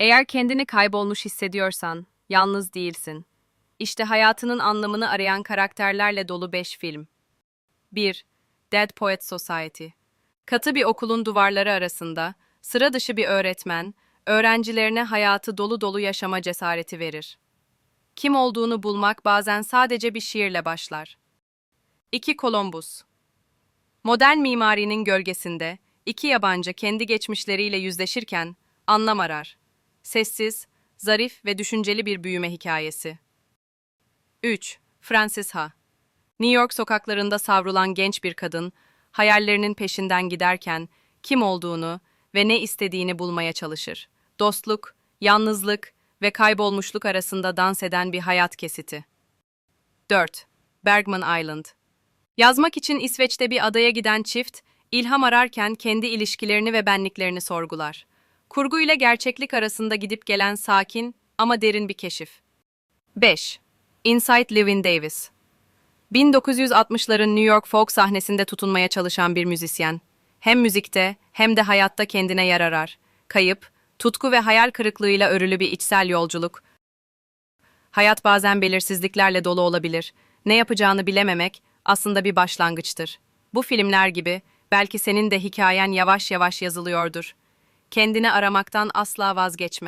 Eğer kendini kaybolmuş hissediyorsan, yalnız değilsin. İşte hayatının anlamını arayan karakterlerle dolu 5 film. 1. Dead Poet Society Katı bir okulun duvarları arasında, sıra dışı bir öğretmen, öğrencilerine hayatı dolu dolu yaşama cesareti verir. Kim olduğunu bulmak bazen sadece bir şiirle başlar. 2. Columbus Modern mimarinin gölgesinde, iki yabancı kendi geçmişleriyle yüzleşirken anlam arar. Sessiz, zarif ve düşünceli bir büyüme hikayesi. 3. Frances Ha New York sokaklarında savrulan genç bir kadın, hayallerinin peşinden giderken kim olduğunu ve ne istediğini bulmaya çalışır. Dostluk, yalnızlık ve kaybolmuşluk arasında dans eden bir hayat kesiti. 4. Bergman Island Yazmak için İsveç'te bir adaya giden çift, ilham ararken kendi ilişkilerini ve benliklerini sorgular. Kurgu ile gerçeklik arasında gidip gelen sakin ama derin bir keşif. 5. Inside Llewyn Davis 1960'ların New York folk sahnesinde tutunmaya çalışan bir müzisyen. Hem müzikte hem de hayatta kendine yer arar. Kayıp, tutku ve hayal kırıklığıyla örülü bir içsel yolculuk. Hayat bazen belirsizliklerle dolu olabilir. Ne yapacağını bilememek aslında bir başlangıçtır. Bu filmler gibi belki senin de hikayen yavaş yavaş yazılıyordur. Kendini aramaktan asla vazgeçme.